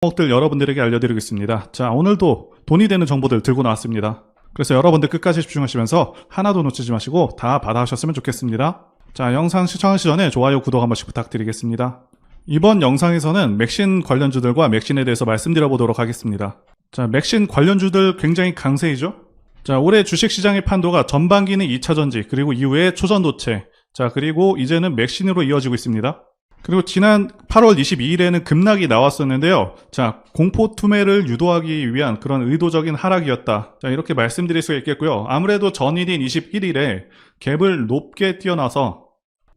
종목들 여러분들에게 알려드리겠습니다. 자, 오늘도 돈이 되는 정보들 들고 나왔습니다. 그래서 여러분들 끝까지 집중하시면서 하나도 놓치지 마시고 다 받아가셨으면 좋겠습니다. 자, 영상 시청하시기 전에 좋아요, 구독 한 번씩 부탁드리겠습니다. 이번 영상에서는 맥신 관련주들과 맥신에 대해서 말씀드려 보도록 하겠습니다. 자, 맥신 관련주들 굉장히 강세이죠? 자, 올해 주식시장의 판도가 전반기는 2차전지, 그리고 이후에 초전도체, 자, 그리고 이제는 맥신으로 이어지고 있습니다. 그리고 지난 8월 22일에는 급락이 나왔었는데요. 자, 공포 투매를 유도하기 위한 그런 의도적인 하락이었다. 자, 이렇게 말씀드릴 수가 있겠고요. 아무래도 전일인 21일에 갭을 높게 뛰어나서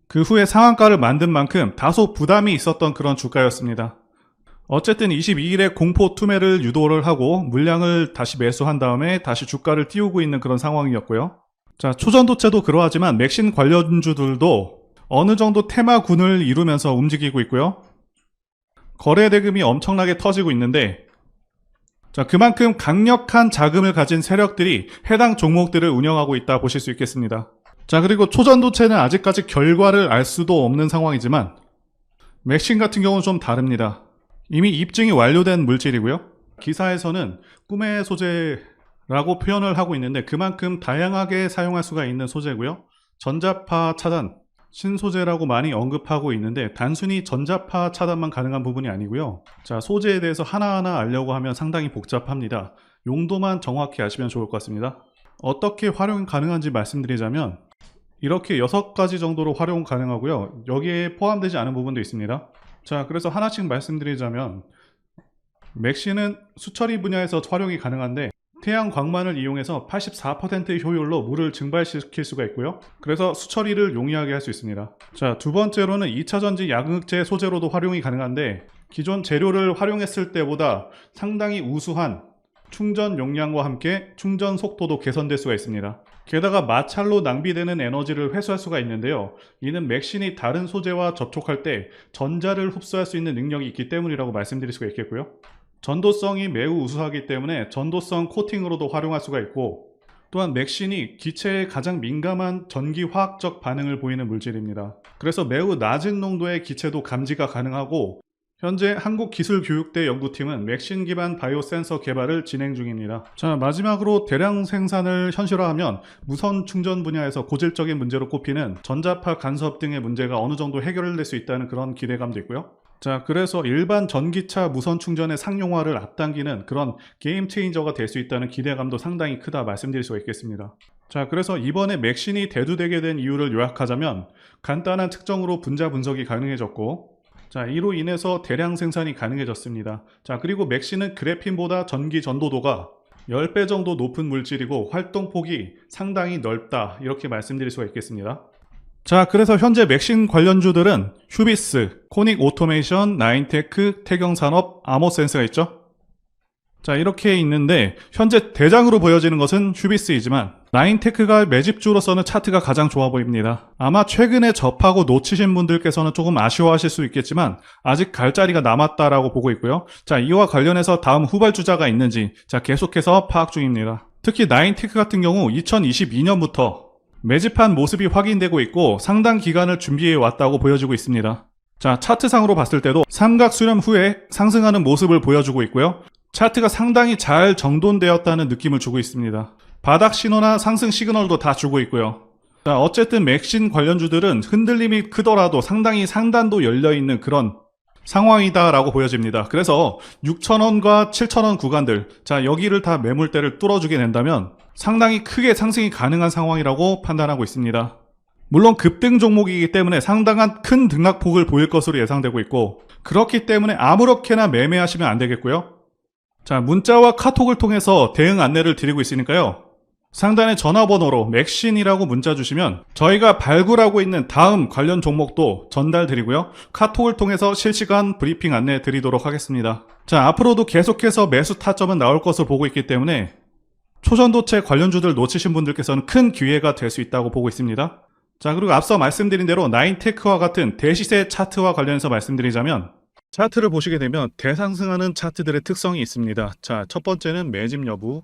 그 후에 상한가를 만든 만큼 다소 부담이 있었던 그런 주가였습니다. 어쨌든 22일에 공포 투매를 유도를 하고 물량을 다시 매수한 다음에 다시 주가를 띄우고 있는 그런 상황이었고요. 자, 초전도체도 그러하지만 맥신 관련주들도 어느 정도 테마군을 이루면서 움직이고 있고요. 거래 대금이 엄청나게 터지고 있는데 자, 그만큼 강력한 자금을 가진 세력들이 해당 종목들을 운영하고 있다 보실 수 있겠습니다. 자, 그리고 초전도체는 아직까지 결과를 알 수도 없는 상황이지만 맥신 같은 경우는 좀 다릅니다. 이미 입증이 완료된 물질이고요. 기사에서는 꿈의 소재라고 표현을 하고 있는데 그만큼 다양하게 사용할 수가 있는 소재고요. 전자파 차단, 신소재라고 많이 언급하고 있는데 단순히 전자파 차단만 가능한 부분이 아니고요. 자, 소재에 대해서 하나하나 알려고 하면 상당히 복잡합니다. 용도만 정확히 아시면 좋을 것 같습니다. 어떻게 활용 가능한지 말씀드리자면 이렇게 여섯 가지 정도로 활용 가능하고요. 여기에 포함되지 않은 부분도 있습니다. 자, 그래서 하나씩 말씀드리자면 맥시는 수처리 분야에서 활용이 가능한데 태양 광만을 이용해서 84%의 효율로 물을 증발시킬 수가 있고요. 그래서 수처리를 용이하게 할 수 있습니다. 자, 두 번째로는 2차전지 양극재 소재로도 활용이 가능한데 기존 재료를 활용했을 때보다 상당히 우수한 충전 용량과 함께 충전 속도도 개선될 수가 있습니다. 게다가 마찰로 낭비되는 에너지를 회수할 수가 있는데요. 이는 맥신이 다른 소재와 접촉할 때 전자를 흡수할 수 있는 능력이 있기 때문이라고 말씀드릴 수가 있겠고요. 전도성이 매우 우수하기 때문에 전도성 코팅으로도 활용할 수가 있고 또한 맥신이 기체에 가장 민감한 전기 화학적 반응을 보이는 물질입니다. 그래서 매우 낮은 농도의 기체도 감지가 가능하고 현재 한국기술교육대 연구팀은 맥신 기반 바이오 센서 개발을 진행 중입니다. 자, 마지막으로 대량 생산을 현실화하면 무선 충전 분야에서 고질적인 문제로 꼽히는 전자파 간섭 등의 문제가 어느 정도 해결될 수 있다는 그런 기대감도 있고요. 자, 그래서 일반 전기차 무선 충전의 상용화를 앞당기는 그런 게임 체인저가 될 수 있다는 기대감도 상당히 크다 말씀드릴 수가 있겠습니다. 자, 그래서 이번에 맥신이 대두되게 된 이유를 요약하자면 간단한 특정으로 분자 분석이 가능해졌고 자, 이로 인해서 대량 생산이 가능해졌습니다. 자, 그리고 맥시는 그래핀보다 전기 전도도가 10배 정도 높은 물질이고 활동폭이 상당히 넓다. 이렇게 말씀드릴 수가 있겠습니다. 자, 그래서 현재 맥신 관련주들은 휴비스, 코닉 오토메이션, 나인테크, 태경산업, 아모센스가 있죠. 자, 이렇게 있는데 현재 대장으로 보여지는 것은 휴비스이지만 나인테크가 매집주로서는 차트가 가장 좋아 보입니다. 아마 최근에 접하고 놓치신 분들께서는 조금 아쉬워하실 수 있겠지만 아직 갈 자리가 남았다라고 보고 있고요. 자, 이와 관련해서 다음 후발주자가 있는지 자, 계속해서 파악 중입니다. 특히 나인테크 같은 경우 2022년부터 매집한 모습이 확인되고 있고 상당 기간을 준비해 왔다고 보여지고 있습니다. 자, 차트상으로 봤을 때도 삼각 수렴 후에 상승하는 모습을 보여주고 있고요. 차트가 상당히 잘 정돈되었다는 느낌을 주고 있습니다. 바닥 신호나 상승 시그널도 다 주고 있고요. 자, 어쨌든 맥신 관련주들은 흔들림이 크더라도 상당히 상단도 열려있는 그런 상황이다라고 보여집니다. 그래서 6,000원과 7,000원 구간들, 자, 여기를 다 매물대를 뚫어주게 된다면 상당히 크게 상승이 가능한 상황이라고 판단하고 있습니다. 물론 급등 종목이기 때문에 상당한 큰 등락폭을 보일 것으로 예상되고 있고, 그렇기 때문에 아무렇게나 매매하시면 안 되겠고요. 자, 문자와 카톡을 통해서 대응 안내를 드리고 있으니까요. 상단의 전화번호로 맥신이라고 문자 주시면 저희가 발굴하고 있는 다음 관련 종목도 전달 드리고요. 카톡을 통해서 실시간 브리핑 안내 드리도록 하겠습니다. 자, 앞으로도 계속해서 매수 타점은 나올 것으로 보고 있기 때문에 초전도체 관련주들 놓치신 분들께서는 큰 기회가 될 수 있다고 보고 있습니다. 자, 그리고 앞서 말씀드린 대로 나인테크와 같은 대시세 차트와 관련해서 말씀드리자면 차트를 보시게 되면 대상승하는 차트들의 특성이 있습니다. 자, 첫 번째는 매집 여부.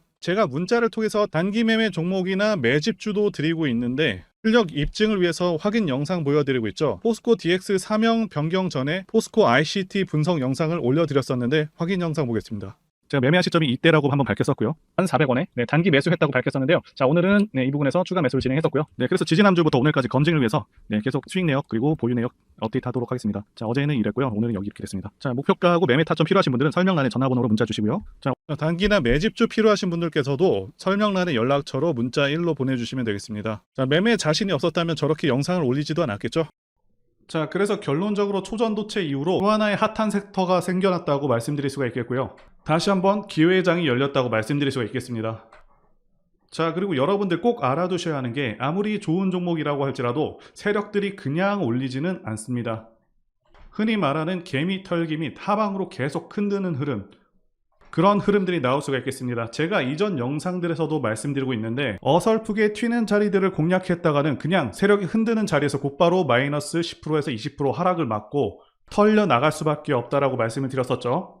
제가 문자를 통해서 단기 매매 종목이나 매집주도 드리고 있는데 실력 입증을 위해서 확인 영상 보여드리고 있죠. 포스코 DX 사명 변경 전에 포스코 ICT 분석 영상을 올려드렸었는데 확인 영상 보겠습니다. 제가 매매한 시점이 이때라고 한번 밝혔었고요. 한 400원에 단기 매수했다고 밝혔었는데요. 자 오늘은 네, 이 부분에서 추가 매수를 진행했었고요. 네, 그래서 지지난주부터 오늘까지 검증을 위해서 네, 계속 수익 내역 그리고 보유 내역 업데이트하도록 하겠습니다. 자 어제는 이랬고요. 오늘은 여기 이렇게 됐습니다. 자 목표가하고 매매 타점 필요하신 분들은 설명란에 전화번호로 문자 주시고요. 자 단기나 매집주 필요하신 분들께서도 설명란에 연락처로 문자 1로 보내주시면 되겠습니다. 자 매매 자신이 없었다면 저렇게 영상을 올리지도 않았겠죠. 자, 그래서 결론적으로 초전도체 이후로 또 하나의 핫한 섹터가 생겨났다고 말씀드릴 수가 있겠고요. 다시 한번 기회장이 열렸다고 말씀드릴 수가 있겠습니다. 자, 그리고 여러분들 꼭 알아두셔야 하는 게 아무리 좋은 종목이라고 할지라도 세력들이 그냥 올리지는 않습니다. 흔히 말하는 개미 털기 및 하방으로 계속 흔드는 흐름, 그런 흐름들이 나올 수가 있겠습니다. 제가 이전 영상들에서도 말씀드리고 있는데 어설프게 튀는 자리들을 공략했다가는 그냥 세력이 흔드는 자리에서 곧바로 마이너스 10%에서 20% 하락을 맞고 털려 나갈 수밖에 없다라고 말씀을 드렸었죠.